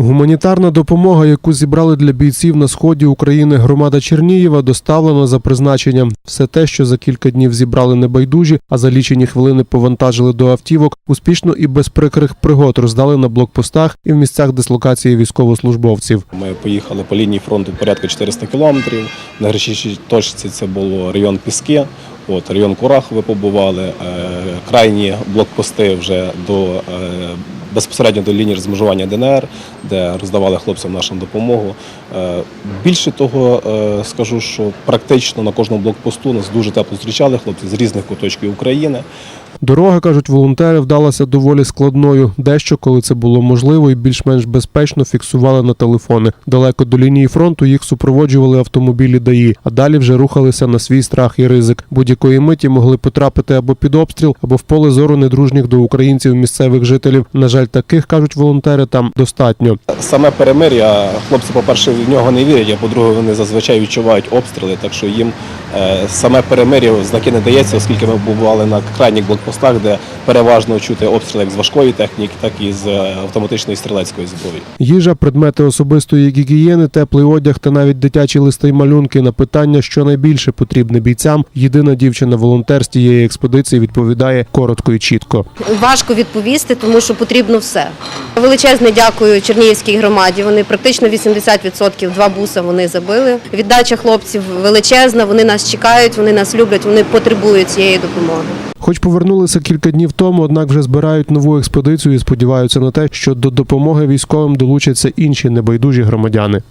Гуманітарна допомога, яку зібрали для бійців на сході України громада Чернієва, доставлена за призначенням. Все те, що за кілька днів зібрали небайдужі, а за лічені хвилини повантажили до автівок, успішно і без прикрих пригод роздали на блокпостах і в місцях дислокації військовослужбовців. Ми поїхали по лінії фронту порядка 400 кілометрів. На гарячішій точці це було район Піски, от, район Курахове побували. Е, крайні блокпости вже до, е, безпосередньо до лінії розмежування ДНР, де роздавали хлопцям нашу допомогу. Е, більше того, е, скажу, що практично на кожному блокпосту нас дуже тепло зустрічали хлопці з різних куточків України. Дорога, кажуть волонтери, вдалася доволі складною. Дещо, коли це було можливо і більш-менш безпечно, фіксували на телефони. Далеко до лінії фронту їх супроводжували автомобілі ДАІ, а далі вже рухалися на свій страх і ризик. Будь-якої миті могли потрапити або під обстріл, або в поле зору недружніх до українців місцевих жителів. На жаль, таких кажуть волонтери, там достатньо. Саме перемир'я, хлопці, по-перше, в нього не вірять, а по-друге, вони зазвичай відчувають обстріли, так що їм е, саме перемир'я знаки не дається, оскільки ми бували на крайніх блокпостах, де переважно чути обстріли як з важкої техніки, так і з е, автоматичної стрілецької зброї. Їжа, предмети особистої гігієни, теплий одяг та навіть дитячі листи й малюнки на питання, що найбільше потрібне бійцям. Єдина дівчина-волонтер з тієї експедиції відповідає коротко і чітко. Важко відповісти, тому що потрібно все. Величезне дякую Чернігівській громаді. Вони практично 80% два буса вони забили. Віддача хлопців величезна. Вони нас чекають, вони нас люблять, вони потребують цієї допомоги. Хоч повернулися кілька днів тому, однак вже збирають нову експедицію і сподіваються на те, що до допомоги військовим долучаться інші небайдужі громадяни.